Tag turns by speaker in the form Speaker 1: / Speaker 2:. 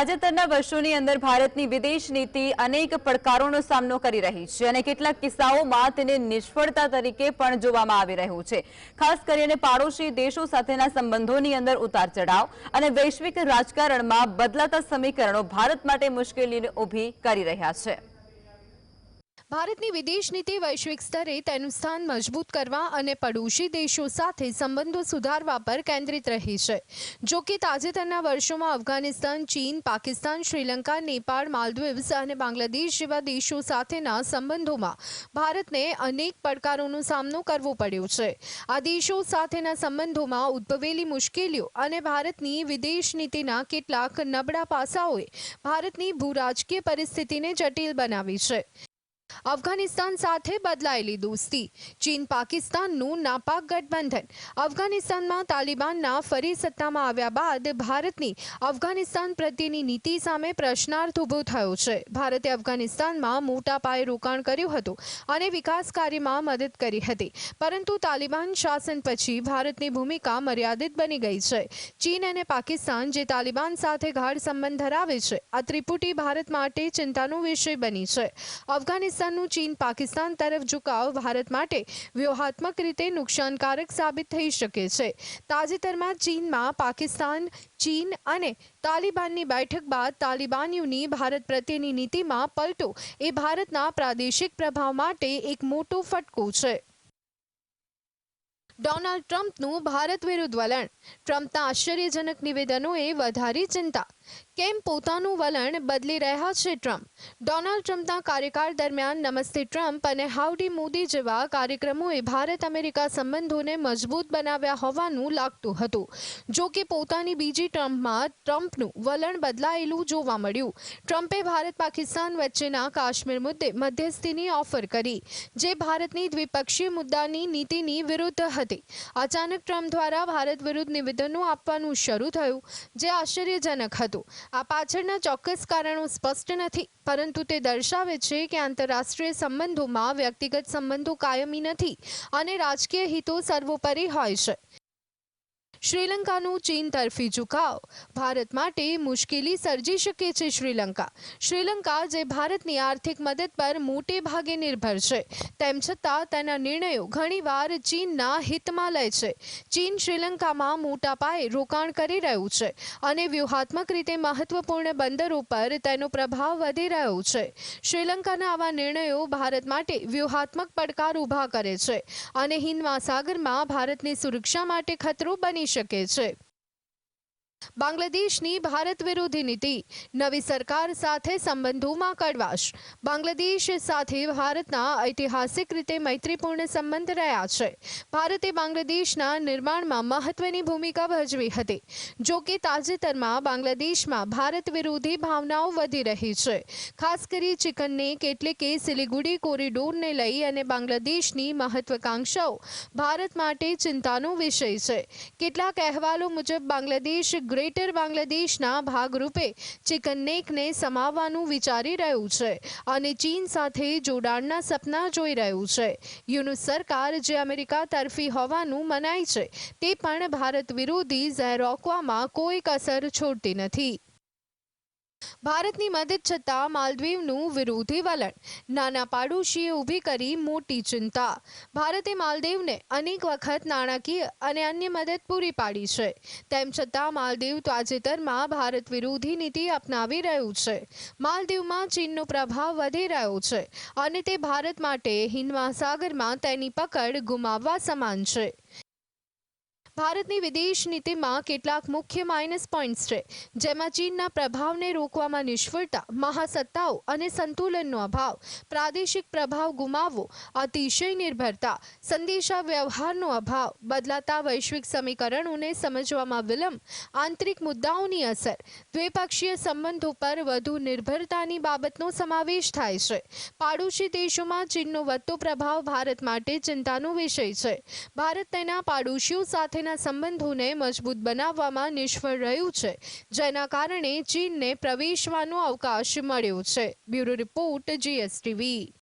Speaker 1: તાજેતરના વર્ષોની અંદર ભારતની વિદેશ નીતિ અનેક પડકારોનો સામનો કરી રહી છે અને કેટલાક કિસ્સાઓમાં તેને નિષ્ફળતા તરીકે પણ જોવામાં આવી રહ્યું છે. ખાસ કરીને પાડોશી દેશો સાથેના સંબંધોની અંદર ઉતાર ચઢાવ અને વૈશ્વિક રાજકારણમાં બદલાતા સમીકરણો ભારત માટે મુશ્કેલીને ઊભી કરી રહ્યા છે.
Speaker 2: ભારતની વિદેશ નીતિ વૈશ્વિક સ્તરે તેનું સ્થાન મજબૂત કરવા અને પડોશી દેશો સાથે સંબંધો સુધારવા પર કેન્દ્રિત રહી છે. જો કે તાજેતરના વર્ષોમાં અફઘાનિસ્તાન, ચીન, પાકિસ્તાન, શ્રીલંકા, નેપાળ, માલદીવ્સ અને બાંગ્લાદેશ જેવા દેશો સાથેના સંબંધોમાં ભારતને અનેક પડકારોનો સામનો કરવો પડ્યો છે. આ દેશો સાથેના સંબંધોમાં ઉદ્ભવેલી મુશ્કેલીઓ અને ભારતની વિદેશ નીતિના કેટલાક નબળા પાસાઓએ ભારતની ભૂરાજકીય પરિસ્થિતિને જટિલ બનાવી છે. અફઘાનિસ્તાન સાથે બદલાયેલી દોસ્તી ચીન પાકિસ્તાનનું નાપાક ગઠબંધન. અફઘાનિસ્તાનમાં તાલિબાનના ફરી સત્તામાં આવ્યા બાદ ભારતની અફઘાનિસ્તાન પ્રત્યેની નીતિ સામે પ્રશ્નાર્થ ઊભો થયો છે. ભારતે અફઘાનિસ્તાનમાં મોટા પાયે રોકાણ કર્યું હતું અને વિકાસ કાર્યમાં મદદ કરી હતી. પરંતુ તાલિબાન શાસન પછી ભારતની ભૂમિકા મર્યાદિત બની ગઈ છે. ચીન અને પાકિસ્તાન જે તાલિબાન સાથે ગાઢ સંબંધ ધરાવે છે, આ ત્રિપુટી ભારત માટે ચિંતાનો વિષય બની છે. અફઘાનિસ્તાનનું ચીન પાકિસ્તાન તરફ ઝુકાવ ભારત માટે વ્યૂહાત્મક રીતે નુકસાનકારક સાબિત થઈ શકે છે. તાજેતરમાં ચીનમાં પાકિસ્તાન, ચીન અને તાલિબાનની બેઠક બાદ તાલિબાનીઓની ભારત પ્રત્યેની નીતિમાં પલટો એ ભારતના પ્રાદેશિક પ્રભાવ માટે એક મોટો ફટકો છે. ડોનાલ્ડ ટ્રમ્પનું ભારત વિરુદ્ધ વલણ. ટ્રમ્પના આશ્ચર્યજનક નિવેદનોએ વધારી ચિંતા. કેમ પોતાનું વલણ બદલી રહ્યા છે ટ્રમ્પ? ડોનાલ્ડ ટ્રમ્પના કાર્યકાળ દરમિયાન નમસ્તે ટ્રમ્પ અને હાઉડી મોદી જેવા કાર્યક્રમોએ ભારત અમેરિકા સંબંધોને મજબૂત બનાવ્યા હોવાનું લાગતું હતું. જો કે પોતાની બીજી ટ્રમ્પમાં ટ્રમ્પનું વલણ બદલાયેલું જોવા મળ્યું. ટ્રમ્પે ભારત પાકિસ્તાન વચ્ચેના કાશ્મીર મુદ્દે મધ્યસ્થીની ઓફર કરી, જે ભારતની દ્વિપક્ષીય મુદ્દાની નીતિની વિરુદ્ધ હતી. અચાનક ટ્રમ્પ દ્વારા ભારત વિરુદ્ધ નિવેદનો આપવાનું શરૂ થયું, જે આશ્ચર્યજનક હતું. આ પાછળના ચોક્કસ કારણો સ્પષ્ટ નથી, પરંતુ તે દર્શાવે છે કે આંતરરાષ્ટ્રીય સંબંધોમાં વ્યક્તિગત સંબંધો કાયમી નથી અને રાજકીય હિતો સર્વોપરી હોય છે. શ્રીલંકાનું ચીન તરફી ઝુકાવ. ભારત માટે મુશ્કેલી સર્જી શકે છે શ્રીલંકા. શ્રીલંકા જે ભારતની આર્થિક મદદ પર મોટે ભાગે નિર્ભર છે. તેમ છતાં તેના નિર્ણયો ઘણીવાર ચીનના હિતમાં લે છે. ચીન શ્રીલંકામાં મોટા પાયે રોકાણ કરી રહ્યું છે અને વ્યૂહાત્મક રીતે મહત્વપૂર્ણ બંદરો પર તેનો પ્રભાવ વધી રહ્યો છે. શ્રીલંકાના આવા નિર્ણયો ભારત માટે વ્યૂહાત્મક પડકાર ઊભા કરે છે અને હિન્દ મહાસાગરમાં ભારતની સુરક્ષા માટે ખતરો બની શકે છે બાંગ્લાદેશની ભારત વિરોધી નીતિ, નવી સરકાર સાથે સંબંધોમાં કડવાશ. બાંગ્લાદેશ સાથે ભારતના ઐતિહાસિક રીતે મૈત્રીપૂર્ણ સંબંધ રહ્યા છે. ભારતે બાંગ્લાદેશના નિર્માણમાં મહત્વની ભૂમિકા ભજવી હતી. જો તાજેતરમાં બાંગ્લાદેશમાં ભારત વિરોધી ભાવનાઓ વધી રહી છે. ખાસ કરી ચિકનને એટલે કે સિલિગુડી કોરિડોરને લઈ અને બાંગ્લાદેશની મહત્વાકાંક્ષાઓ ભારત માટે ચિંતાનો વિષય છે. કેટલાક અહેવાલો મુજબ, બાંગ્લાદેશ ગ્રેટર બાંગ્લાદેશના ભાગરૂપે ચિકન નેકને સમાવવાનું વિચારી રહ્યું છે અને ચીન સાથે જોડાણના સપના જોઈ રહ્યું છે. યુનુસ સરકાર જે અમેરિકા તરફી હોવાનું મનાય છે, તે પણ ભારત વિરોધી ઝેર રોકવામાં કોઈ કસર છોડતી નથી. ભારતની મદદ છતાં માલદીવનું વિરોધી વલણ. નાના પાડોશીએ ઊભી કરી મોટી ચિંતા. ભારતે માલદીવને અનેક વખત નાણાકીય અને અન્ય મદદ પૂરી પાડી છે. તેમ છતાં માલદીવ તાજેતરમાં ભારત વિરોધી નીતિ અપનાવી રહ્યું છે. માલદીવમાં ચીનનો પ્રભાવ વધી રહ્યો છે અને તે ભારત માટે હિન્દ મહાસાગરમાં તેની પકડ ગુમાવવા સમાન છે. ભારતની વિદેશ નીતિમાં કેટલાક મુખ્ય માઇનસ પોઈન્ટ્સ છે, જેમાં ચીનના પ્રભાવને રોકવામાં નિષ્ફળતા, મહાસત્તાઓ અને સંતુલનનો અભાવ, પ્રાદેશિક પ્રભાવ ગુમાવવો, અતિશય નિર્ભરતા સંદેશા વ્યવહારનો અભાવ, બદલાતા વૈશ્વિક સમીકરણોને સમજવામાં વિલંબ, આંતરિક મુદ્દાઓની અસર, દ્વિપક્ષીય સંબંધો પર વધુ નિર્ભરતાની બાબતનો સમાવેશ થાય છે. પાડોશી દેશોમાં ચીનનો વધતો પ્રભાવ ભારત માટે ચિંતાનો વિષય છે. ભારત તેના પાડોશીઓ સાથેના સંબંધોને મજબૂત બનાવવામાં નિષ્ફળ રહ્યું છે, જેના કારણે ચીનને પ્રવેશવાનો અવકાશ મળ્યો છે. Bureau report GSTV.